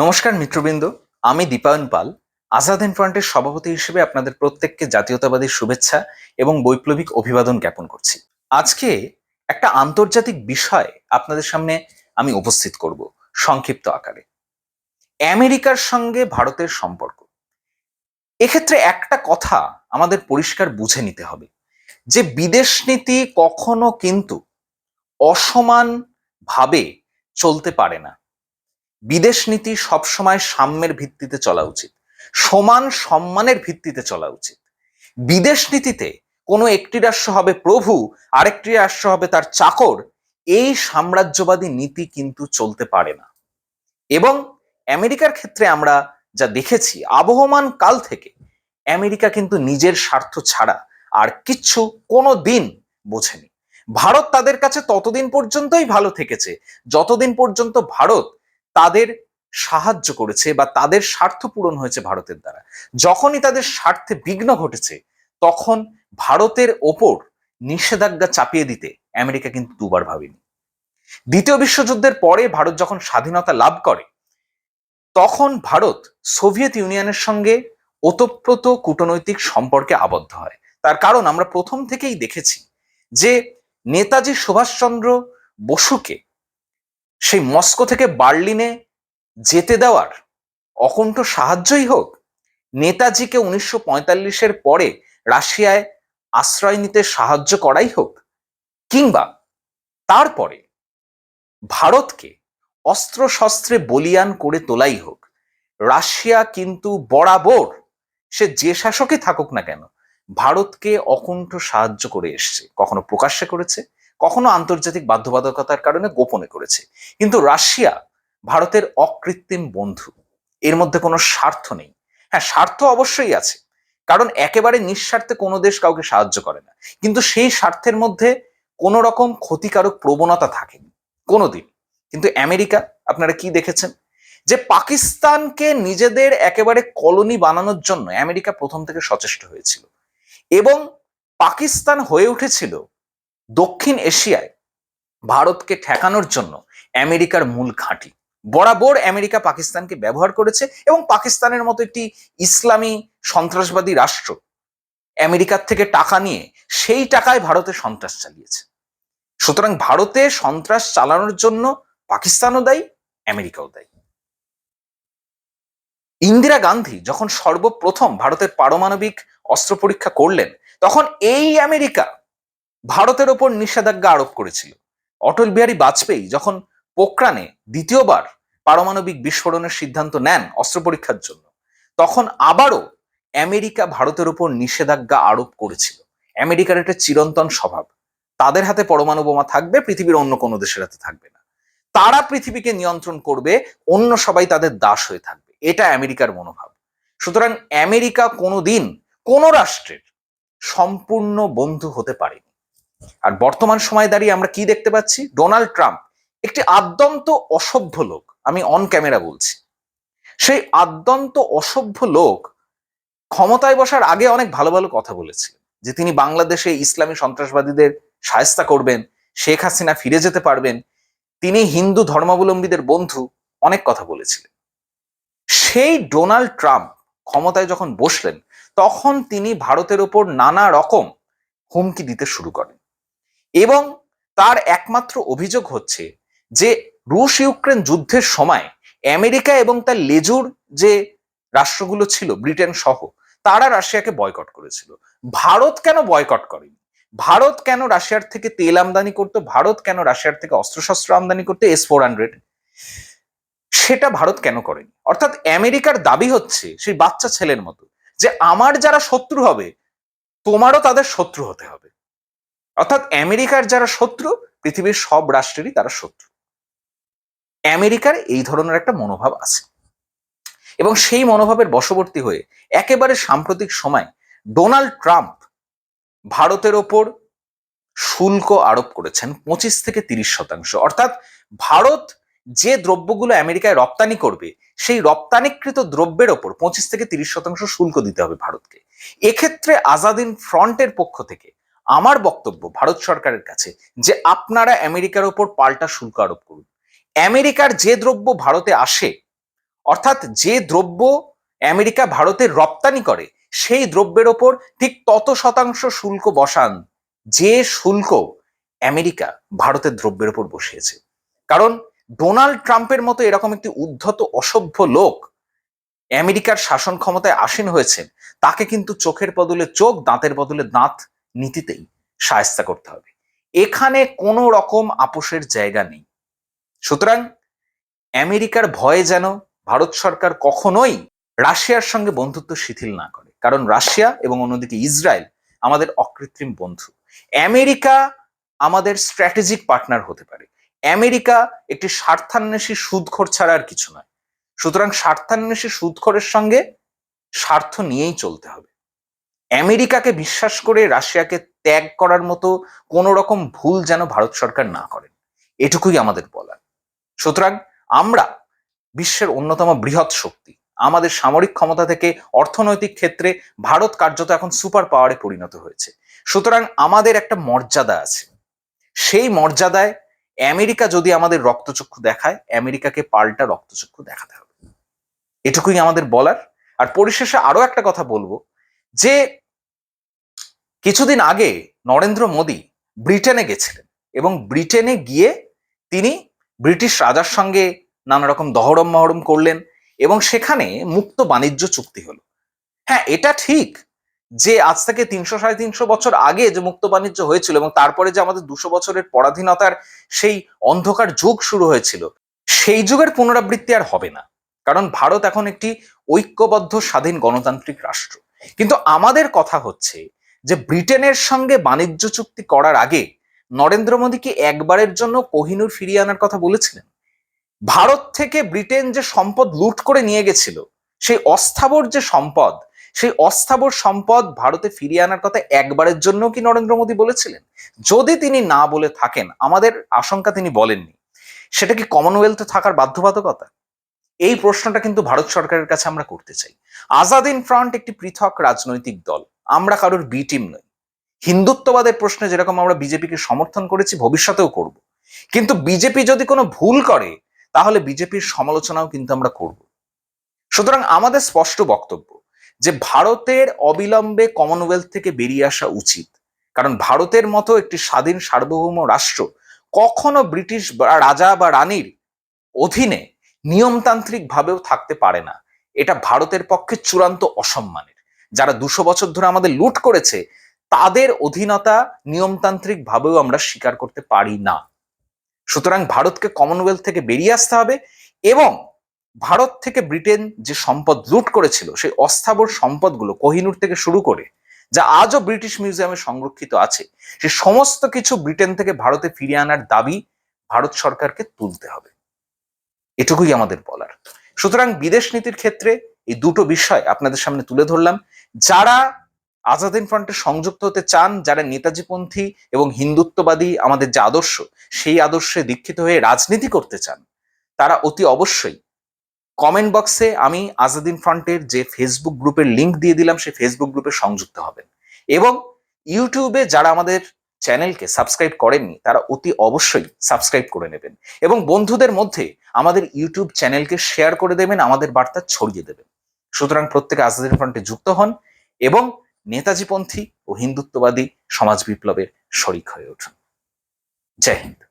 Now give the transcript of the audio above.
নমস্কার মিত্রবৃন্দ, আমি দীপায়ন পাল, আজাদ হিন্দ ফ্রন্টের সভাপতি হিসেবে আপনাদের প্রত্যেককে জাতীয়তাবাদী শুভেচ্ছা এবং বৈপ্লবিক অভিবাদন জ্ঞাপন করছি। আজকে একটা আন্তর্জাতিক বিষয় আপনাদের সামনে আমি উপস্থিত করব সংক্ষিপ্ত আকারে। আমেরিকার সঙ্গে ভারতের সম্পর্ক। এক্ষেত্রে একটা কথা আমাদের পরিষ্কার বুঝে নিতে হবে যে বিদেশ নীতি কখনো কিন্তু অসমান ভাবে চলতে পারে না। বিদেশ নীতি সবসময় সাম্যের ভিত্তিতে চলা উচিত। সমান সম্মানের ভিত্তিতে চলা উচিত। বিদেশ নীতিতে কোনো একটি রাষ্ট্র হবে প্রভু, আরেকটি রাষ্ট্র হবে তার চাকর, এই সাম্রাজ্যবাদী নীতি কিন্তু চলতে পারে না। এবং আমেরিকার ক্ষেত্রে আমরা যা দেখেছি, আবহমান কাল থেকে আমেরিকা কিন্তু নিজের স্বার্থ ছাড়া আর কিচ্ছু কোনো দিন বোঝেনি। ভারত তাদের কাছে ততদিন পর্যন্তই ভালো থেকেছে, যতদিন পর্যন্ত ভারত তাদের সাহায্য করেছে বা তাদের স্বার্থ পূরণ হয়েছে ভারতের দ্বারা। যখনই তাদের স্বার্থে বিঘ্ন ঘটেছে, তখন ভারতের ওপর নিষেধাজ্ঞা চাপিয়ে দিতে আমেরিকা কিন্তু দুবার ভাবেনি। দ্বিতীয় বিশ্বযুদ্ধের পরে ভারত যখন স্বাধীনতা লাভ করে, তখন ভারত সোভিয়েত ইউনিয়নের সঙ্গে ওতপ্রোত কূটনৈতিক সম্পর্কে আবদ্ধ হয়। তার কারণ আমরা প্রথম থেকেই দেখেছি যে নেতাজি সুভাষচন্দ্র বসুকে সেই মস্কো থেকে বার্লিনে যেতে দেওয়ার অকণ্ঠ সাহায্যই হোক, নেতাজিকে উনিশশো পঁয়তাল্লিশের পরে রাশিয়ায় আশ্রয় নিতে সাহায্য করাই হোক, কিংবা তারপরে ভারতকে অস্ত্র শস্ত্রে বলিয়ান করে তোলাই হোক, রাশিয়া কিন্তু বরাবর সে যে শাসকই থাকুক না কেন, ভারতকে অকুণ্ঠ সাহায্য করে এসছে, কখনো প্রকাশ্যে করেছে কখনো আন্তর্জাতিক বাধ্যবাধকতার কারণে গোপনে করেছে। কিন্তু রাশিয়া ভারতের অকৃত্রিম বন্ধু। এর মধ্যে কোনো স্বার্থ নেই। হ্যাঁ স্বার্থ অবশ্যই আছে। কারণ একেবারে নিঃস্বার্থে কোনো দেশ কাউকে সাহায্য করে না। কিন্তু সেই স্বার্থের মধ্যে কোনো রকম ক্ষতিকারক প্রবণতা থাকেনি। কোনোদিন। কিন্তু আমেরিকা, আপনারা কি দেখেছেন? যে পাকিস্তানকে নিজেদের একেবারে কলোনি বানানোর জন্য আমেরিকা প্রথম থেকে সচেষ্ট হয়েছিল। এবং পাকিস্তান হয়ে উঠেছিল দক্ষিণ এশিয়ায় ভারতকে ঠেকানোর জন্য আমেরিকার মূল ঘাঁটি। বরাবর আমেরিকা পাকিস্তানকে ব্যবহার করেছে এবং পাকিস্তানের মতো একটি ইসলামী সন্ত্রাসবাদী রাষ্ট্র আমেরিকার থেকে টাকা নিয়ে সেই টাকায় ভারতে সন্ত্রাস চালিয়েছে। সুতরাং ভারতে সন্ত্রাস চালানোর জন্য পাকিস্তানও দায়ী, আমেরিকাও দায়ী। ইন্দিরা গান্ধী যখন সর্বপ্রথম ভারতের পারমাণবিক অস্ত্র পরীক্ষা করলেন, তখন এই আমেরিকা ভারতের ওপর নিষেধাজ্ঞা আরোপ করেছিল। অটল বিহারী বাজপেয়ী যখন পোখরানে দ্বিতীয়বার পারমাণবিক বিস্ফোরণের সিদ্ধান্ত নেন অস্ত্র পরীক্ষার জন্য, তখন আবারও আমেরিকা ভারতের ওপর নিষেধাজ্ঞা আরোপ করেছিল। আমেরিকার একটা চিরন্তন স্বভাব। তাদের হাতে পরমাণু বোমা থাকবে, পৃথিবীর অন্য কোনো দেশের হাতে থাকবে না। তারা পৃথিবীকে নিয়ন্ত্রণ করবে, অন্য সবাই তাদের দাস হয়ে থাকবে। এটা আমেরিকার মনোভাব। সুতরাং আমেরিকা কোনোদিন কোন রাষ্ট্রের সম্পূর্ণ বন্ধু হতে পারেনি। আর বর্তমান সময় দাঁড়িয়ে আমরা কি দেখতে পাচ্ছি? ডোনাল্ড ট্রাম্প একটি আদ্যন্ত অসভ্য লোক, আমি অন ক্যামেরা বলছি। সেই আদ্যন্ত অসভ্য লোক ক্ষমতায় বসার আগে অনেক ভালো ভালো কথা বলেছিলেন যে তিনি বাংলাদেশে ইসলামী সন্ত্রাসবাদীদের সায়স্তা করবেন, শেখ হাসিনা ফিরে যেতে পারবেন, তিনি হিন্দু ধর্মাবলম্বীদের বন্ধু, অনেক কথা বলেছিলেন। সেই ডোনাল্ড ট্রাম্প ক্ষমতায় যখন বসলেন, তখন তিনি ভারতের ওপর নানা রকম হুমকি দিতে শুরু করেন। এবং তার একমাত্র অভিযোগ হচ্ছে যে রুশ ইউক্রেন যুদ্ধের সময় আমেরিকা এবং তার লেজুর যে রাষ্ট্রগুলো ছিল, ব্রিটেন সহ, তারা রাশিয়াকে বয়কট করেছিল। ভারত কেন বয়কট করেনি? ভারত কেন রাশিয়ার থেকে তেল আমদানি করতো? ভারত কেন রাশিয়ার থেকে অস্ত্রশস্ত্র আমদানি করতো? এস ফোর হান্ড্রেড সেটা ভারত কেন করেনি? অর্থাৎ আমেরিকার দাবি হচ্ছে সেই বাচ্চা ছেলের মতো যে আমার যারা শত্রু হবে, তোমারও তাদের শত্রু হতে হবে। অর্থাৎ আমেরিকার যারা শত্রু, পৃথিবীর সব রাষ্ট্রেরই তারা শত্রু। আমেরিকার এই ধরনের একটা মনোভাব আছে। এবং সেই মনোভাবের বশবর্তী হয়ে একেবারে সাম্প্রতিক সময় ডোনাল্ড ট্রাম্প ভারতের ওপর শুল্ক আরোপ করেছেন পঁচিশ থেকে তিরিশ শতাংশ। অর্থাৎ ভারত যে দ্রব্যগুলো আমেরিকায় রপ্তানি করবে, সেই রপ্তানিকৃত দ্রব্যের ওপর পঁচিশ থেকে তিরিশ শতাংশ শুল্ক দিতে হবে ভারতকে। এক্ষেত্রে আজাদিন ফ্রন্টের পক্ষ থেকে আমার বক্তব্য ভারত সরকারের কাছে যে আপনারা আমেরিকার ওপর পাল্টা শুল্ক আরোপ করুন। আমেরিকার যে দ্রব্য ভারতে আসে, অর্থাৎ যে দ্রব্য আমেরিকা ভারতে রপ্তানি করে, সেই দ্রব্যের ওপর ঠিক তত শতাংশ শুল্ক বসান যে শুল্ক আমেরিকা ভারতের দ্রব্যের ওপর বসিয়েছে। কারণ ডোনাল্ড ট্রাম্পের মতো এরকম একটি উদ্ধত অসভ্য লোক আমেরিকার শাসন ক্ষমতায় আসীন হয়েছেন, তাকে কিন্তু চোখের বদলে চোখ, দাঁতের বদলে দাঁত নীতিতেই সায়স্তা করতে হবে। এখানে কোনো রকম আপোষের জায়গা নেই। সুতরাং আমেরিকার ভয়ে যেন ভারত সরকার কখনোই রাশিয়ার সঙ্গে বন্ধুত্ব শিথিল না করে। কারণ রাশিয়া এবং অন্যদিকে ইসরায়েল আমাদের অকৃত্রিম বন্ধু। আমেরিকা আমাদের স্ট্র্যাটেজিক পার্টনার হতে পারে। আমেরিকা একটি স্বার্থান্বেষী সুদখোর ছাড়া আর কিছু নয়। সুতরাং স্বার্থান্বেষী সুদখোরের সঙ্গে স্বার্থ নিয়েই চলতে হবে। আমেরিকাকে বিশ্বাস করে রাশিয়াকে ত্যাগ করার মতো কোন রকম ভুল যেন ভারত সরকার না করেন। এটুকুই আমাদের বলার। সুতরাং আমরা বিশ্বের অন্যতম বৃহৎ শক্তি। আমাদের সামরিক ক্ষমতা থেকে অর্থনৈতিক ক্ষেত্রে ভারত কার্যত এখন সুপার পাওয়ারে পরিণত হয়েছে। সুতরাং আমাদের একটা মর্যাদা আছে। সেই মর্যাদায় আমেরিকা যদি আমাদের রক্তচক্ষু দেখায়, আমেরিকাকে পাল্টা রক্তচক্ষু দেখাতে হবে। এটুকুই আমাদের বলার। আর পরিশেষে আরও একটা কথা বলব। যে কিছুদিন আগে নরেন্দ্র মোদী ব্রিটেনে গেছিলেন এবং ব্রিটেনে গিয়ে তিনি ব্রিটিশ রাজার সঙ্গে নানা রকম দহরম মহরম করলেন এবং সেখানে মুক্ত বাণিজ্য চুক্তি হলো। হ্যাঁ এটা ঠিক যে আজ থেকে তিনশো সাড়ে তিনশো বছর আগে যে মুক্ত বাণিজ্য হয়েছিল এবং তারপরে যে আমাদের দুশো বছরের পরাধীনতার সেই অন্ধকার যুগ শুরু হয়েছিল, সেই যুগের পুনরাবৃত্তি আর হবে না। কারণ ভারত এখন একটি ঐক্যবদ্ধ স্বাধীন গণতান্ত্রিক রাষ্ট্র। কিন্তু আমাদের কথা হচ্ছে যে ব্রিটেনের সঙ্গে বাণিজ্য চুক্তি করার আগে নরেন্দ্র মোদী কি একবারের জন্য কোহিনুর ফিরিয়ে আনার কথা বলেছিলেন? ভারত থেকে ব্রিটেন যে সম্পদ লুট করে নিয়ে গেছিল, সেই অস্থাবর যে সম্পদ, সেই অস্থাবর সম্পদ ভারতে ফিরিয়ে আনার কথা একবারের জন্য কি নরেন্দ্র মোদী বলেছিলেন? যদি তিনি না বলে থাকেন, আমাদের আশঙ্কা তিনি বলেননি। সেটা কি কমনওয়েলথে থাকার বাধ্যবাধকতা? এই প্রশ্নটা কিন্তু ভারত সরকারের কাছে আমরা করতে চাই। আজাদিন ফ্রন্ট একটি পৃথক রাজনৈতিক দল। আমরা কারোর বি টিম নই। হিন্দুত্ববাদের প্রশ্নে যেরকম আমরা বিজেপিকে সমর্থন করেছি, ভবিষ্যতেও করব। কিন্তু বিজেপি যদি কোনো ভুল করে, তাহলে বিজেপির সমালোচনাও কিন্তু আমরা করব। সুতরাং আমাদের স্পষ্ট বক্তব্য যে ভারতের অবিলম্বে কমনওয়েলথ থেকে বেরিয়ে আসা উচিত। কারণ ভারতের মতো একটি স্বাধীন সার্বভৌম রাষ্ট্র কখনো ব্রিটিশ রাজা বা রানীর অধীনে নিয়মতান্ত্রিক ভাবেও থাকতে পারে না। এটা ভারতের পক্ষে চূড়ান্ত অসম্মানের। যারা দুশো বছর ধরে আমাদের লুট করেছে, তাদের অধীনতা নিয়মতান্ত্রিক ভাবেও আমরা স্বীকার করতে পারি না। সুতরাং ভারতকে কমনওয়েলথ থেকে বেরিয়ে আসতে হবে এবং ভারত থেকে ব্রিটেন যে সম্পদ লুট করেছিল, সেই অস্থাবর সম্পদগুলো কোহিনুর থেকে শুরু করে, যা আজও ব্রিটিশ মিউজিয়ামে সংরক্ষিত আছে, সে সমস্ত কিছু ব্রিটেন থেকে ভারতে ফিরিয়ে আনার দাবি ভারত সরকারকে তুলতে হবে। এটুকুই আমাদের বলার। সুতরাং বিদেশ নীতির ক্ষেত্রে এই দুটো বিষয় আপনাদের সামনে তুলে ধরলাম। যারা আজাদিন ফ্রন্টে সংযুক্ত হতে চান, যারা নেতাজিপন্থী এবং হিন্দুত্ববাদী আমাদের যে আদর্শ, সেই আদর্শে দীক্ষিত হয়ে রাজনীতি করতে চান, তারা অতি অবশ্যই কমেন্ট বক্সে আমি আজাদিন ফ্রন্টের যে ফেসবুক গ্রুপের লিংক দিয়ে দিলাম, সেই ফেসবুক গ্রুপে সংযুক্ত হবেন। এবং ইউটিউবে যারা আমাদের চ্যানেলকে সাবস্ক্রাইব করেননি, তারা অতি অবশ্যই সাবস্ক্রাইব করে নেবেন। এবং বন্ধুদের মধ্যে আমাদের ইউটিউব চ্যানেলকে শেয়ার করে দেবেন, আমাদের বার্তা ছড়িয়ে দেবেন। সুতরাং প্রত্যেকে আজাদের ফ্রন্টে যুক্ত হন এবং নেতাজিপন্থী ও হিন্দুত্ববাদী সমাজ বিপ্লবের শরিক হয়ে উঠুন জয় হিন্দ।